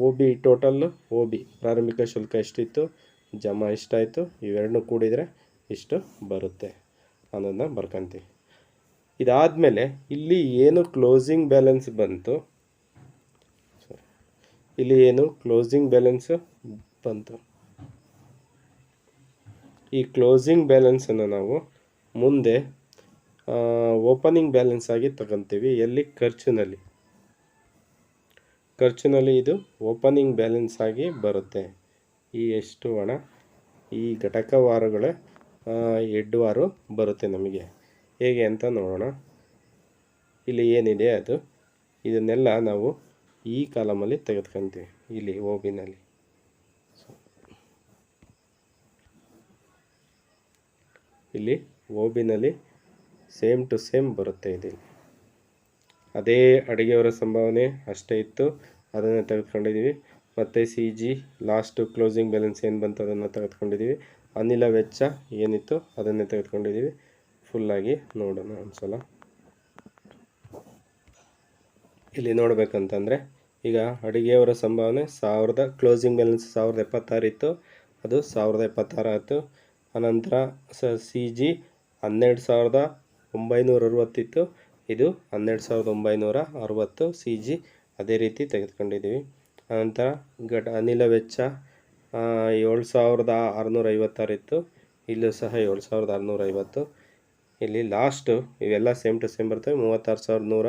O B total O B ಪ್ರಾರಂಭಿಕ ಶುಲ್ಕ ಎಷ್ಟಿತ್ತು? ಜಮಾ ಎಷ್ಟಾಯಿತು? ಇವೆರಡನ್ನೂ ಕೂಡಿದರೆ ಇಷ್ಟು ಬರುತ್ತೆ ಅನ್ನೋದನ್ನ ಬರ್ಕೊಂತೀವಿ. ಇದಾದಮೇಲೆ ಇಲ್ಲಿ ಏನು ಕ್ಲೋಸಿಂಗ್ ಬ್ಯಾಲೆನ್ಸ್ ಬಂತು. ಇಲ್ಲಿ ಏನು ಕ್ಲೋಸಿಂಗ್ ಬ್ಯಾಲೆನ್ಸ್ ಬಂತು? ಈ ಕ್ಲೋಸಿಂಗ್ ಬ್ಯಾಲೆನ್ಸನ್ನು ನಾವು ಮುಂದೆ ಓಪನಿಂಗ್ ಬ್ಯಾಲೆನ್ಸ್ ಆಗಿ ತಗೊಂತೀವಿ. ಎಲ್ಲಿ? ಖರ್ಚಿನಲ್ಲಿ. ಖರ್ಚಿನಲ್ಲಿ ಇದು ಓಪನಿಂಗ್ ಬ್ಯಾಲೆನ್ಸ್ ಆಗಿ ಬರುತ್ತೆ. ಈ ಎಷ್ಟು ಹಣ? ಈ ಘಟಕವಾರುಗಳ ವಾರು ಬರುತ್ತೆ ನಮಗೆ. ಹೇಗೆ ಅಂತ ನೋಡೋಣ. ಇಲ್ಲಿ ಏನಿದೆ ಅದು? ಇದನ್ನೆಲ್ಲ ನಾವು ಈ ಕಾಲಮಲ್ಲಿ ತೆಗೆದುಕೊಂತೀವಿ. ಇಲ್ಲಿ ಓಬಿನಲ್ಲಿ. ಇಲ್ಲಿ ಓಬಿನಲ್ಲಿ ಸೇಮ್ ಟು ಸೇಮ್ ಬರುತ್ತೆ ಇದೀನಿ ಅದೇ ಅಡುಗೆಯವರ ಸಂಭಾವನೆ ಅಷ್ಟೇ ಇತ್ತು. ಅದನ್ನು ತೆಗೆದುಕೊಂಡಿದ್ದೀವಿ ಮತ್ತು C G last closing balance ಏನು ಬಂತು ಅದನ್ನು ತೆಗೆದುಕೊಂಡಿದ್ದೀವಿ ಅನಿಲ ವೆಚ್ಚ ಏನಿತ್ತು ಅದನ್ನೇ ತೆಗೆದುಕೊಂಡಿದ್ದೀವಿ ಫುಲ್ಲಾಗಿ ನೋಡೋಣ ಒಂದ್ಸಲ. ಇಲ್ಲಿ ನೋಡಬೇಕಂತಂದರೆ, ಈಗ ಅಡುಗೆಯವರ ಸಂಭಾವನೆ ಸಾವಿರದ ಕ್ಲೋಸಿಂಗ್ ಬ್ಯಾಲೆನ್ಸ್ ಸಾವಿರದ ಎಪ್ಪತ್ತಾರು ಇತ್ತು. ಅದು ಸಾವಿರದ ಎಪ್ಪತ್ತಾರು ಆಯಿತು. ಅನಂತರ ಸ ಸಿ ಜಿ ಹನ್ನೆರಡು ಸಾವಿರದ ಒಂಬೈನೂರ ಅರವತ್ತಿತ್ತು ಇದು ಹನ್ನೆರಡು ಸಾವಿರದ ಒಂಬೈನೂರ ಅರವತ್ತು ಸಿ ಜಿ ಅದೇ ರೀತಿ ತೆಗೆದುಕೊಂಡಿದ್ದೀವಿ. ಆನಂತರ ಘಟ ಅನಿಲ ವೆಚ್ಚ ಏಳು ಸಾವಿರದ ಆರುನೂರ ಐವತ್ತಾರು ಇತ್ತು ಇಲ್ಲೂ ಸಹ ಏಳು ಸಾವಿರದ ಆರುನೂರ ಐವತ್ತು ಇಲ್ಲಿ ಲಾಸ್ಟು ಇವೆಲ್ಲ ಸೇಮ್ ಟು ಸೇಮ್ ಬರ್ತವೆ. ಮೂವತ್ತಾರು ಸಾವಿರದ ನೂರ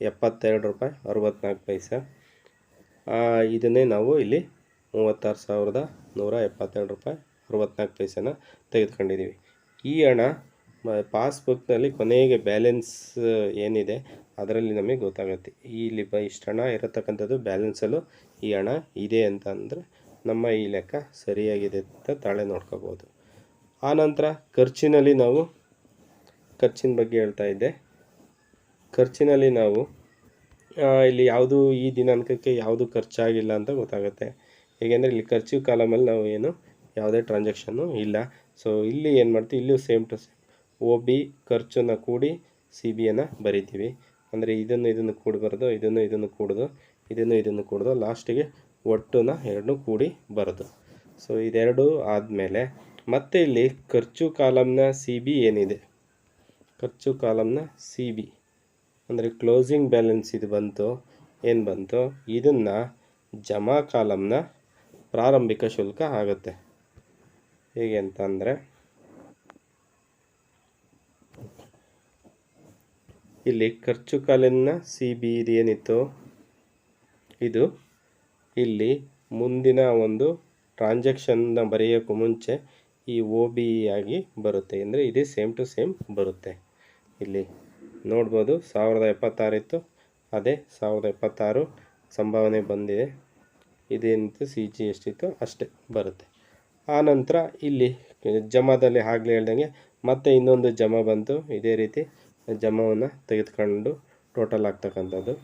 ಎಪ್ಪತ್ತೆರಡು ರೂಪಾಯಿ ಅರವತ್ತ್ನಾಲ್ಕು ಪೈಸೆ. ಇದನ್ನೇ ನಾವು ಇಲ್ಲಿ ಮೂವತ್ತಾರು ಸಾವಿರದ ನೂರ ಎಪ್ಪತ್ತೆರಡು ರೂಪಾಯಿ ಅರವತ್ತ್ನಾಲ್ಕು ಪೈಸೆನ ತೆಗೆದುಕೊಂಡಿದ್ದೀವಿ. ಈ ಹಣ ಪಾಸ್ಬುಕ್ನಲ್ಲಿ ಕೊನೆಗೆ ಬ್ಯಾಲೆನ್ಸ್ ಏನಿದೆ ಅದರಲ್ಲಿ ನಮಗೆ ಗೊತ್ತಾಗುತ್ತೆ. ಇಲ್ಲಿ ಬ ಇಷ್ಟು ಹಣ ಇರತಕ್ಕಂಥದ್ದು ಬ್ಯಾಲೆನ್ಸಲ್ಲೂ ಈ ಹಣ ಇದೆ ಅಂತ ಅಂದರೆ ನಮ್ಮ ಈ ಲೆಕ್ಕ ಸರಿಯಾಗಿದೆ ಅಂತ ತಾಳೆ ನೋಡ್ಕೋಬೋದು. ಆನಂತರ ಖರ್ಚಿನಲ್ಲಿ ನಾವು, ಖರ್ಚಿನ ಬಗ್ಗೆ ಹೇಳ್ತಾ ಇದ್ದೆ. ಖರ್ಚಿನಲ್ಲಿ ನಾವು ಇಲ್ಲಿ ಯಾವುದು ಈ ದಿನಾಂಕಕ್ಕೆ ಯಾವುದು ಖರ್ಚಾಗಿಲ್ಲ ಅಂತ ಗೊತ್ತಾಗುತ್ತೆ. ಹೇಗೆಂದರೆ ಇಲ್ಲಿ ಖರ್ಚು ಕಾಲಮಲ್ಲಿ ನಾವು ಏನು, ಯಾವುದೇ ಟ್ರಾನ್ಸಾಕ್ಷನ್ನು ಇಲ್ಲ. ಸೊ, ಇಲ್ಲಿ ಏನು ಮಾಡ್ತೀವಿ ಇಲ್ಲೂ same to same. O B ಖರ್ಚನ್ನು ಕೂಡಿ ಸಿ ಬಿಯನ್ನು ಬರಿತೀವಿ. ಅಂದರೆ ಇದನ್ನು ಇದನ್ನು ಕೂಡಬಾರ್ದು, ಇದನ್ನು ಇದನ್ನು ಕೂಡೋದು, ಇದನ್ನು ಇದನ್ನು ಕೂಡೋದು, ಲಾಸ್ಟಿಗೆ ಒಟ್ಟನ್ನು ಎರಡನ್ನೂ ಕೂಡಿ ಬರೋದು. ಸೊ ಇದೆರಡು ಆದಮೇಲೆ ಮತ್ತೆ ಇಲ್ಲಿ ಖರ್ಚು ಕಾಲಮ್ನ ಸಿ ಬಿ ಏನಿದೆ? ಖರ್ಚು ಕಾಲಮ್ನ ಸಿ ಬಿ ಅಂದರೆ ಕ್ಲೋಸಿಂಗ್ ಬ್ಯಾಲೆನ್ಸ್ ಇದು ಬಂತು, ಏನು ಬಂತು? ಇದನ್ನು ಜಮಾ ಕಾಲಮ್ನ ಪ್ರಾರಂಭಿಕ ಶುಲ್ಕ ಆಗುತ್ತೆ. ಹೇಗೆ ಅಂತ ಅಂದರೆ ಇಲ್ಲಿ ಖರ್ಚು ಕಾಲಿನ ಸಿ ಬಿ ಇದು ಏನಿತ್ತು ಇದು ಇಲ್ಲಿ ಮುಂದಿನ ಒಂದು ಟ್ರಾನ್ಸಾಕ್ಷನ್ನ ಬರೆಯೋಕ್ಕೂ ಮುಂಚೆ ಈ ಓ ಬಿ ಆಗಿ ಬರುತ್ತೆ. ಅಂದರೆ ಇದೇ ಸೇಮ್ ಟು ಸೇಮ್ ಬರುತ್ತೆ. ಇಲ್ಲಿ ನೋಡ್ಬೋದು ಸಾವಿರದ ಎಪ್ಪತ್ತಾರಿತ್ತು ಅದೇ ಸಾವಿರದ ಎಪ್ಪತ್ತಾರು ಸಂಭಾವನೆ ಬಂದಿದೆ. ಇದೇನಿತ್ತು? ಸಿ ಜಿ ಎಷ್ಟಿತ್ತು? ಅಷ್ಟೇ ಬರುತ್ತೆ. ಆನಂತರ ನಂತರ ಇಲ್ಲಿ ಜಮಾದಲ್ಲಿ ಆಗಲೇ ಹೇಳ್ದಂಗೆ ಮತ್ತೆ ಇನ್ನೊಂದು ಜಮಾ ಬಂತು. ಇದೇ ರೀತಿ ಜಮಾವನ್ನು ತೆಗೆದುಕೊಂಡು ಟೋಟಲ್ ಆಗ್ತಕ್ಕಂಥದ್ದು.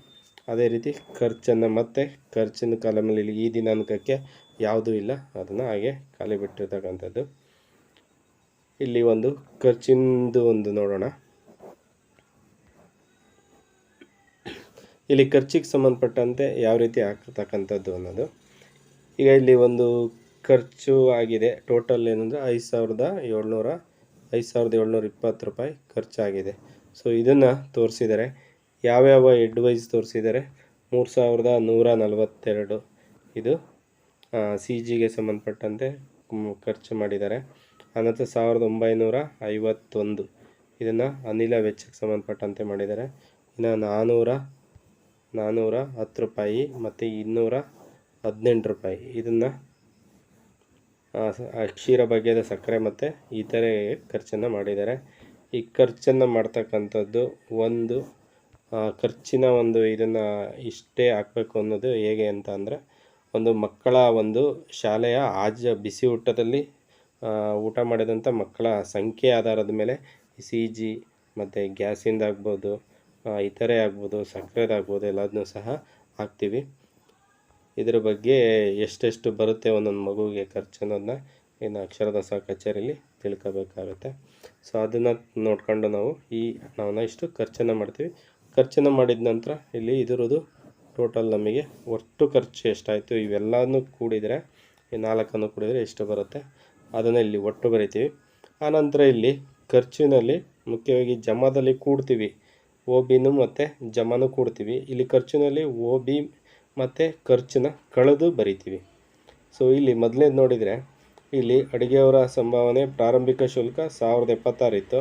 ಅದೇ ರೀತಿ ಖರ್ಚನ್ನು ಮತ್ತೆ ಖರ್ಚಿನ ಕಾಲಮಲ್ಲಿ ಇಲ್ಲಿ ಈ ದಿನಾಂಕಕ್ಕೆ ಯಾವುದೂ ಇಲ್ಲ. ಅದನ್ನು ಹಾಗೆ ಖಾಲಿ ಬಿಟ್ಟಿರ್ತಕ್ಕಂಥದ್ದು. ಇಲ್ಲಿ ಒಂದು ಖರ್ಚಿಂದು ಒಂದು ನೋಡೋಣ. ಇಲ್ಲಿ ಖರ್ಚಿಗೆ ಸಂಬಂಧಪಟ್ಟಂತೆ ಯಾವ ರೀತಿ ಆಗ್ತಕ್ಕಂಥದ್ದು ಅನ್ನೋದು. ಈಗ ಇಲ್ಲಿ ಒಂದು ಖರ್ಚು ಆಗಿದೆ. ಟೋಟಲ್ ಏನಂದರೆ ಐದು ಸಾವಿರದ ಏಳ್ನೂರ, ಐದು ಸಾವಿರದ ಏಳ್ನೂರ ಇಪ್ಪತ್ತು ರೂಪಾಯಿ ಖರ್ಚಾಗಿದೆ. ಸೊ ಇದನ್ನು ತೋರಿಸಿದ್ದಾರೆ ಯಾವ್ಯಾವ ಎಡ್ವೈಸ್ ವೈಸ್ ತೋರಿಸಿದ್ದಾರೆ ಮೂರು ಸಾವಿರದ ನೂರ ನಲವತ್ತೆರಡು. ಇದು ಸಿ ಜಿಗೆ ಸಂಬಂಧಪಟ್ಟಂತೆ ಖರ್ಚು ಮಾಡಿದ್ದಾರೆ ಅನಂತರ ಸಾವಿರದ ಒಂಬೈನೂರ ಐವತ್ತೊಂದು. ಇದನ್ನು ಅನಿಲ ವೆಚ್ಚಕ್ಕೆ ಸಂಬಂಧಪಟ್ಟಂತೆ ಮಾಡಿದ್ದಾರೆ ಇನ್ನು ನಾನ್ನೂರ ನಾನ್ನೂರ ಹತ್ತು ರೂಪಾಯಿ ಮತ್ತು ಇನ್ನೂರ ಹದಿನೆಂಟು ರೂಪಾಯಿ. ಇದನ್ನು ಕ್ಷೀರ ಬಗೆದ ಸಕ್ಕರೆ ಮತ್ತು ಇತರೆ ಖರ್ಚನ್ನು ಮಾಡಿದ್ದಾರೆ ಈ ಖರ್ಚನ್ನು ಮಾಡ್ತಕ್ಕಂಥದ್ದು ಒಂದು ಖರ್ಚಿನ ಒಂದು ಇದನ್ನು ಇಷ್ಟೇ ಹಾಕಬೇಕು ಅನ್ನೋದು ಹೇಗೆ ಅಂತ ಅಂದರೆ, ಒಂದು ಮಕ್ಕಳ ಒಂದು ಶಾಲೆಯ ಆಜ ಬಿಸಿ ಊಟದಲ್ಲಿ ಊಟ ಮಾಡಿದಂಥ ಮಕ್ಕಳ ಸಂಖ್ಯೆ ಆಧಾರದ ಮೇಲೆ ಸಿ ಜಿ ಮತ್ತು ಗ್ಯಾಸಿಂದ ಆಗ್ಬೋದು ಇತರೆ ಆಗ್ಬೋದು ಸಕ್ಕರೆದಾಗ್ಬೋದು ಎಲ್ಲದನ್ನೂ ಸಹ ಹಾಕ್ತೀವಿ. ಇದ್ರ ಬಗ್ಗೆ ಎಷ್ಟೆಷ್ಟು ಬರುತ್ತೆ ಒಂದೊಂದು ಮಗುವಿಗೆ ಖರ್ಚು ಅನ್ನೋದನ್ನ ಇನ್ನು ಅಕ್ಷರದಾಸ ಕಚೇರಿಯಲ್ಲಿ ತಿಳ್ಕೋಬೇಕಾಗುತ್ತೆ. ಸೊ ಅದನ್ನು ನೋಡ್ಕೊಂಡು ನಾವು ಈ ನಾವು ಇಷ್ಟು ಖರ್ಚನ್ನು ಮಾಡ್ತೀವಿ. ಖರ್ಚನ್ನು ಮಾಡಿದ ನಂತರ ಇಲ್ಲಿ ಇದಿರೋದು ಟೋಟಲ್ ನಮಗೆ ಒಟ್ಟು ಖರ್ಚು ಎಷ್ಟಾಯಿತು ಇವೆಲ್ಲನೂ ಕೂಡಿದರೆ, ಈ ನಾಲ್ಕನ್ನು ಕೂಡಿದರೆ ಎಷ್ಟು ಬರುತ್ತೆ? ಅದನ್ನು ಇಲ್ಲಿ ಒಟ್ಟು ಬರಿತೀವಿ. ಆನಂತರ ಇಲ್ಲಿ ಖರ್ಚಿನಲ್ಲಿ ಮುಖ್ಯವಾಗಿ ಜಮಾದಲ್ಲಿ ಕೂಡ್ತೀವಿ. ಒ ಬಿನು ಮತ್ತು ಜಮಾನು ಕೂಡ್ತೀವಿ. ಇಲ್ಲಿ ಖರ್ಚಿನಲ್ಲಿ ಒ ಬಿ ಮತ್ತು ಖರ್ಚನ್ನ ಕಳೆದು ಬರಿತೀವಿ. ಸೊ ಇಲ್ಲಿ ಮೊದಲನೇದು ನೋಡಿದರೆ ಇಲ್ಲಿ ಅಡುಗೆಯವರ ಸಂಭಾವನೆ ಪ್ರಾರಂಭಿಕ ಶುಲ್ಕ ಸಾವಿರದ ಎಪ್ಪತ್ತಾರು ಇತ್ತು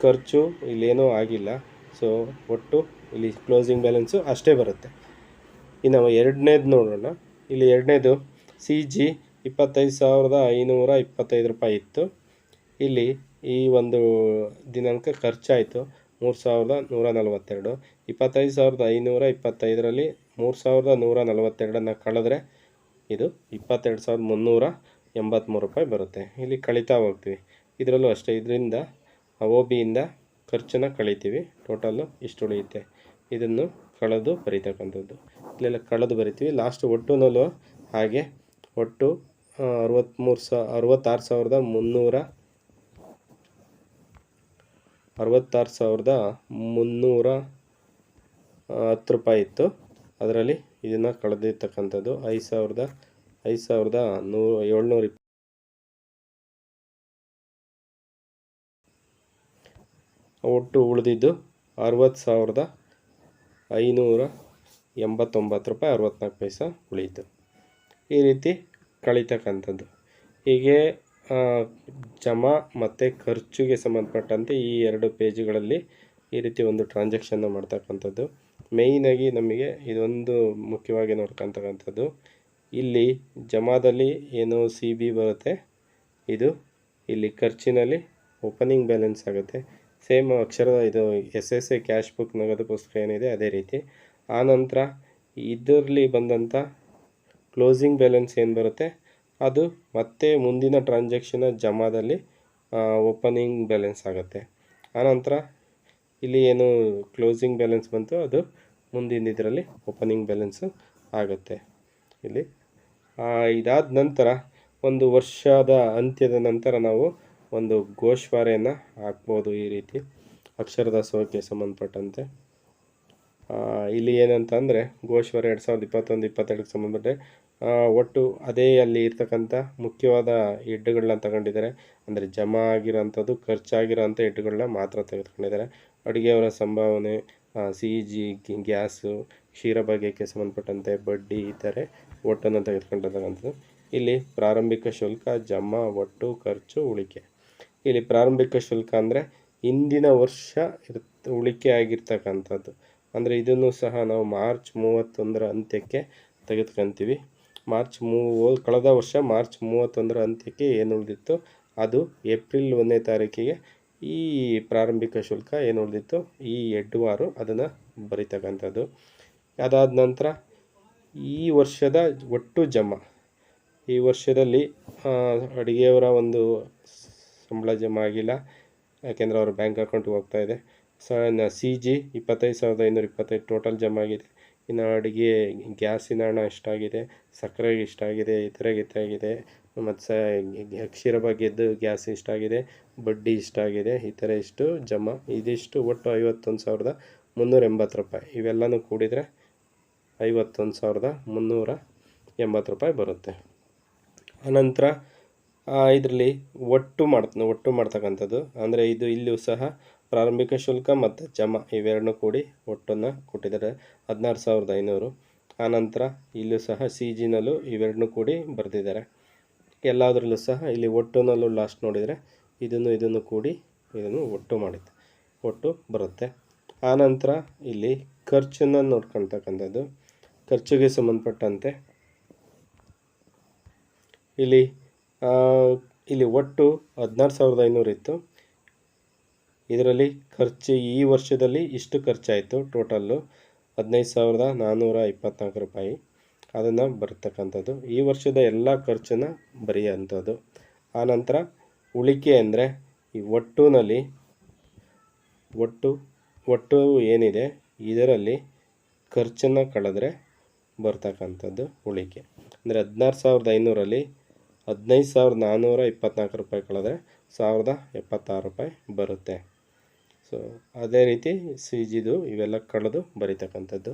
ಖರ್ಚು ಇಲ್ಲೇನೂ ಆಗಿಲ್ಲ. ಸೊ ಒಟ್ಟು ಇಲ್ಲಿ ಕ್ಲೋಸಿಂಗ್ ಬ್ಯಾಲೆನ್ಸು ಅಷ್ಟೇ ಬರುತ್ತೆ. ಇನ್ನು ಎರಡನೇದು ನೋಡೋಣ. ಇಲ್ಲಿ ಎರಡನೇದು ಸಿ ಜಿ ಇಪ್ಪತ್ತೈದು ಸಾವಿರದ ಐನೂರ ಇಪ್ಪತ್ತೈದು ರೂಪಾಯಿ ಇತ್ತು. ಇಲ್ಲಿ ಈ ಒಂದು ದಿನಾಂಕ ಖರ್ಚಾಯಿತು ಮೂರು ಸಾವಿರದ ನೂರ ನಲವತ್ತೆರಡು. ಇಪ್ಪತ್ತೈದು ಸಾವಿರದ ಐನೂರ ಇಪ್ಪತ್ತೈದರಲ್ಲಿ ಮೂರು ಸಾವಿರದ ನೂರ ನಲವತ್ತೆರಡನ್ನು ಕಳೆದ್ರೆ ಇದು ಇಪ್ಪತ್ತೆರಡು ಸಾವಿರದ ಮುನ್ನೂರ ಎಂಬತ್ತ್ಮೂರು ರೂಪಾಯಿ ಬರುತ್ತೆ. ಇಲ್ಲಿ ಕಳೀತಾ ಹೋಗ್ತೀವಿ. ಇದರಲ್ಲೂ ಅಷ್ಟೇ. ಇದರಿಂದ ಒ ಬಿಯಿಂದ ಖರ್ಚನ್ನು ಕಳಿತೀವಿ. ಟೋಟಲ್ಲು ಇಷ್ಟು ಉಳಿಯುತ್ತೆ. ಇದನ್ನು ಕಳೆದು ಬರೀತಕ್ಕಂಥದ್ದು. ಇಲ್ಲೆಲ್ಲ ಕಳೆದು ಬರಿತೀವಿ. ಲಾಸ್ಟ್ ಒಟ್ಟುನಲ್ಲೂ ಹಾಗೆ ಒಟ್ಟು ಅರವತ್ತ್ಮೂರು ಸಾ, ಅರವತ್ತಾರು ಸಾವಿರದ ಮುನ್ನೂರ ಅರವತ್ತಾರು ಸಾವಿರದ ಮುನ್ನೂರ ಹತ್ತು ರೂಪಾಯಿ ಇತ್ತು. ಅದರಲ್ಲಿ ಇದನ್ನು ಕಳೆದಿರ್ತಕ್ಕಂಥದ್ದು. ಐದು ಸಾವಿರದ ಐದು ಸಾವಿರದ ನೂರ, ಏಳ್ನೂರ ಇಪ್ಪ ಒಟ್ಟು ಉಳಿದಿದ್ದು ಅರವತ್ತು ಸಾವಿರದ ಐನೂರ ಎಂಬತ್ತೊಂಬತ್ತು ರೂಪಾಯಿ ಅರವತ್ತ್ನಾಲ್ಕು ಪೈಸ ಉಳೀತು ಈ ರೀತಿ ಕಳೀತಕ್ಕಂಥದ್ದು. ಹೀಗೆ ಜಮಾ ಮತ್ತು ಖರ್ಚುಗೆ ಸಂಬಂಧಪಟ್ಟಂತೆ ಈ ಎರಡು ಪೇಜ್ಗಳಲ್ಲಿ ಈ ರೀತಿ ಒಂದು ಟ್ರಾನ್ಸಾಕ್ಷನ್ನ ಮಾಡ್ತಕ್ಕಂಥದ್ದು. ಮೇಯ್ನಾಗಿ ನಮಗೆ ಇದೊಂದು ಮುಖ್ಯವಾಗಿ ನೋಡ್ಕೊತಕ್ಕಂಥದ್ದು ಇಲ್ಲಿ ಜಮಾದಲ್ಲಿ ಏನು ಸಿ ಬಿ ಬರುತ್ತೆ. ಇದು ಇಲ್ಲಿ ಖರ್ಚಿನಲ್ಲಿ ಓಪನಿಂಗ್ ಬ್ಯಾಲೆನ್ಸ್ ಆಗುತ್ತೆ. ಸೇಮ್ ಅಕ್ಷರದ ಇದು S S A cash book ನಗದು ಪುಸ್ತಕ ಏನಿದೆ, ಅದೇ ರೀತಿ. ಆನಂತರ ಇದರಲ್ಲಿ ಬಂದಂಥ ಕ್ಲೋಸಿಂಗ್ ಬ್ಯಾಲೆನ್ಸ್ ಏನು ಬರುತ್ತೆ? ಅದು ಮತ್ತೆ ಮುಂದಿನ ಟ್ರಾನ್ಸಾಕ್ಷನ್ನ ಜಮಾದಲ್ಲಿ ಓಪನಿಂಗ್ ಬ್ಯಾಲೆನ್ಸ್ ಆಗುತ್ತೆ. ಆನಂತರ ಇಲ್ಲಿ ಏನು ಕ್ಲೋಸಿಂಗ್ ಬ್ಯಾಲೆನ್ಸ್ ಬಂತು ಅದು ಮುಂದಿನ ಇದರಲ್ಲಿ ಓಪನಿಂಗ್ ಬ್ಯಾಲೆನ್ಸು ಆಗುತ್ತೆ. ಇಲ್ಲಿ ಇದಾದ ನಂತರ ಒಂದು ವರ್ಷದ ಅಂತ್ಯದ ನಂತರ ನಾವು ಒಂದು ಗೋಶ್ವಾರೆಯನ್ನು ಹಾಕ್ಬೋದು ಈ ರೀತಿ ಅಕ್ಷರದಾಸೋಹಕ್ಕೆ ಸಂಬಂಧಪಟ್ಟಂತೆ. ಇಲ್ಲಿ ಏನಂತ ಅಂದರೆ ಗೋಶ್ವರ ಎರಡು ಸಾವಿರದ ಇಪ್ಪತ್ತೊಂದು, ಇಪ್ಪತ್ತೆರಡಕ್ಕೆ ಸಂಬಂಧಪಟ್ಟೆ ಒಟ್ಟು ಅದೇ ಅಲ್ಲಿ ಇರ್ತಕ್ಕಂಥ ಮುಖ್ಯವಾದ ಹೆಡ್ಗಳನ್ನ ತಗೊಂಡಿದ್ದಾರೆ. ಅಂದರೆ ಜಮಾ ಆಗಿರೋಂಥದ್ದು, ಖರ್ಚಾಗಿರೋಂಥ ಹೆಡ್ಗಳನ್ನ ಮಾತ್ರ ತೆಗೆದುಕೊಂಡಿದ್ದಾರೆ. ಅಡುಗೆಯವರ ಸಂಭಾವನೆ ಸಿ ಜಿ ಗ್ಯಾಸು ಕ್ಷೀರ ಭಾಗ್ಯಕ್ಕೆ ಸಂಬಂಧಪಟ್ಟಂತೆ ಬಡ್ಡಿ ಇತರೆ ಒಟ್ಟನ್ನು ತೆಗೆದುಕೊಂಡಿರ್ತಕ್ಕಂಥದ್ದು ಇಲ್ಲಿ ಪ್ರಾರಂಭಿಕ ಶುಲ್ಕ, ಜಮಾ, ಒಟ್ಟು, ಖರ್ಚು, ಉಳಿಕೆ. ಇಲ್ಲಿ ಪ್ರಾರಂಭಿಕ ಶುಲ್ಕ ಅಂದರೆ ಹಿಂದಿನ ವರ್ಷ ಇರ್ತ, ಉಳಿಕೆ ಆಗಿರ್ತಕ್ಕಂಥದ್ದು. ಅಂದರೆ ಇದನ್ನು ಸಹ ನಾವು ಮಾರ್ಚ್ ಮೂವತ್ತೊಂದರ ಅಂತ್ಯಕ್ಕೆ ತೆಗೆದುಕೊಂತೀವಿ. ಮಾರ್ಚ್ ಮೂ ಕಳೆದ ವರ್ಷ ಮಾರ್ಚ್ ಮೂವತ್ತೊಂದರ ಅಂತ್ಯಕ್ಕೆ ಏನು ಉಳಿದಿತ್ತು? ಅದು ಏಪ್ರಿಲ್ ಒಂದನೇ ತಾರೀಕಿಗೆ ಈ ಪ್ರಾರಂಭಿಕ ಶುಲ್ಕ ಏನು ಉಳಿದಿತ್ತು? ಈ ಎಡ್ವಾರು ಅದನ್ನು ಬರೀತಕ್ಕಂಥದ್ದು. ಅದಾದ ನಂತರ ಈ ವರ್ಷದ ಒಟ್ಟು ಜಮಾ. ಈ ವರ್ಷದಲ್ಲಿ ಅಡುಗೆಯವರ ಒಂದು ಸಂಬಳ ಜಮಾ ಆಗಿಲ್ಲ. ಯಾಕೆಂದರೆ ಅವ್ರ ಬ್ಯಾಂಕ್ ಅಕೌಂಟ್ಗೆ ಹೋಗ್ತಾ ಇದೆ. ಸ ಸಿ ಜಿ ಇಪ್ಪತ್ತೈದು ಸಾವಿರದ ಐನೂರ ಇಪ್ಪತ್ತೈದು ಟೋಟಲ್ ಜಮಾ ಆಗಿದೆ. ಇನ್ನು ಅಡುಗೆ, ಗ್ಯಾಸಿನ ಹಣ ಎಷ್ಟಾಗಿದೆ, ಸಕ್ಕರೆ ಇಷ್ಟಾಗಿದೆ ಇತರೆ ಆಗಿದೆ ಮತ್ತು ಸ ಕ್ಷೀರ ಬಗ್ಗೆದ್ದು ಗ್ಯಾಸ್ ಇಷ್ಟಾಗಿದೆ ಬಡ್ಡಿ ಇಷ್ಟಾಗಿದೆ ಈ ಥರ ಇಷ್ಟು ಜಮಾ. ಇದಿಷ್ಟು ಒಟ್ಟು ಐವತ್ತೊಂದು ಸಾವಿರದ ಮುನ್ನೂರ ಎಂಬತ್ತು ರೂಪಾಯಿ. ಇವೆಲ್ಲನೂ ಕೂಡಿದರೆ ಐವತ್ತೊಂದು ಸಾವಿರದ ಮುನ್ನೂರ ಎಂಬತ್ತು ರೂಪಾಯಿ ಬರುತ್ತೆ. ಅನಂತರ ಇದರಲ್ಲಿ ಒಟ್ಟು ಮಾಡ್ತ, ಒಟ್ಟು ಮಾಡ್ತಕ್ಕಂಥದ್ದು, ಅಂದರೆ ಇದು ಇಲ್ಲಿಯೂ ಸಹ ಪ್ರಾರಂಭಿಕ ಶುಲ್ಕ ಮತ್ತು ಜಮಾ ಇವೆರಡನ್ನು ಕೂಡಿ ಒಟ್ಟನ್ನು ಕೊಟ್ಟಿದ್ದಾರೆ. ಹದಿನಾರು ಸಾವಿರದ ಐನೂರು. ಆನಂತರ ಇಲ್ಲೂ ಸಹ ಸಿ ಜಿನಲ್ಲೂ ಇವೆರಡನ್ನೂ ಕೂಡಿ ಬರೆದಿದ್ದಾರೆ. ಎಲ್ಲದರಲ್ಲೂ ಸಹ ಇಲ್ಲಿ ಒಟ್ಟುನಲ್ಲೂ ಲಾಸ್ಟ್ ನೋಡಿದರೆ ಇದನ್ನು ಇದನ್ನು ಕೂಡಿ ಇದನ್ನು ಒಟ್ಟು ಮಾಡಿದ್ದೆ, ಒಟ್ಟು ಬರುತ್ತೆ. ಆನಂತರ ಇಲ್ಲಿ ಖರ್ಚನ್ನು ನೋಡ್ಕೊಳ್ತಕ್ಕಂಥದ್ದು ಖರ್ಚಿಗೆ ಸಂಬಂಧಪಟ್ಟಂತೆ. ಇಲ್ಲಿ ಇಲ್ಲಿ ಒಟ್ಟು ಹದಿನಾರು ಸಾವಿರದ ಐನೂರು ಇತ್ತು. ಇದರಲ್ಲಿ ಖರ್ಚು ಈ ವರ್ಷದಲ್ಲಿ ಇಷ್ಟು ಖರ್ಚಾಯಿತು ಟೋಟಲ್ಲು. ಹದಿನೈದು ಸಾವಿರದ ನಾನ್ನೂರ ಇಪ್ಪತ್ನಾಲ್ಕು ರೂಪಾಯಿ. ಅದನ್ನು ಬರ್ತಕ್ಕಂಥದ್ದು. ಈ ವರ್ಷದ ಎಲ್ಲ ಖರ್ಚನ್ನು ಬರೆಯುವಂಥದ್ದು ಆನಂತರ ಉಳಿಕೆ ಅಂದರೆ ಈ ಒಟ್ಟುನಲ್ಲಿ ಒಟ್ಟು ಒಟ್ಟು ಏನಿದೆ? ಇದರಲ್ಲಿ ಖರ್ಚನ್ನು ಕಳೆದ್ರೆ ಬರ್ತಕ್ಕಂಥದ್ದು ಉಳಿಕೆ ಅಂದರೆ ಹದಿನಾರು ಸಾವಿರದ ಐನೂರಲ್ಲಿ ಹದಿನೈದು ಸಾವಿರದ ನಾನ್ನೂರ ಇಪ್ಪತ್ನಾಲ್ಕು ರೂಪಾಯಿ ಕಳೆದ್ರೆ ಸಾವಿರದ ಎಪ್ಪತ್ತಾರು ರೂಪಾಯಿ ಬರುತ್ತೆ. ಸೊ ಅದೇ ರೀತಿ ಸಿ ಜಿದು ಇವೆಲ್ಲ ಕಳೆದು ಬರೀತಕ್ಕಂಥದ್ದು.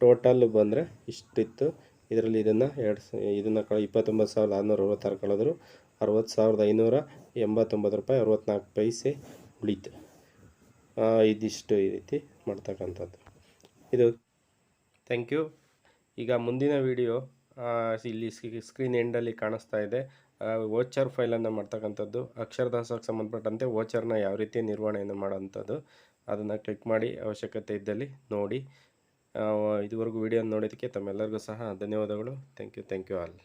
ಟೋಟಲ್ ಬಂದರೆ ಇಷ್ಟಿತ್ತು. ಇದರಲ್ಲಿ ಇದನ್ನು ಎರಡು ಇದನ್ನು ಕಳ, ಇಪ್ಪತ್ತೊಂಬತ್ತು ಸಾವಿರದ ಆರುನೂರ ಅರವತ್ತಾರು ಕಳೆದ್ರು ಅರವತ್ತು ಸಾವಿರದ ಐನೂರ ಎಂಬತ್ತೊಂಬತ್ತು ರೂಪಾಯಿ ಅರವತ್ತ್ನಾಲ್ಕು ಪೈಸೆ ಉಳಿತು. ಇದಿಷ್ಟು ಈ ರೀತಿ ಮಾಡ್ತಕ್ಕಂಥದ್ದು. ಇದು ಥ್ಯಾಂಕ್ ಯು ಈಗ ಮುಂದಿನ ವಿಡಿಯೋ ಇಲ್ಲಿ ಸ್ಕ್ರೀನ್ ಎಂಡಲ್ಲಿ ಕಾಣಿಸ್ತಾ ಇದೆ. ವೋಚರ್ ಫೈಲನ್ನು ಮಾಡ್ತಕ್ಕಂಥದ್ದು ಅಕ್ಷರದಾಸಕ್ಕೆ ಸಂಬಂಧಪಟ್ಟಂತೆ ವೋಚರ್ನ ಯಾವ ರೀತಿ ನಿರ್ವಹಣೆಯನ್ನು ಮಾಡೋವಂಥದ್ದು, ಅದನ್ನು ಕ್ಲಿಕ್ ಮಾಡಿ ಅವಶ್ಯಕತೆ ಇದ್ದಲ್ಲಿ ನೋಡಿ. ಇದುವರೆಗೂ ವಿಡಿಯೋ ನೋಡಿದ್ದಕ್ಕೆ ತಮ್ಮೆಲ್ಲರಿಗೂ ಸಹ ಧನ್ಯವಾದಗಳು. Thank you thank you all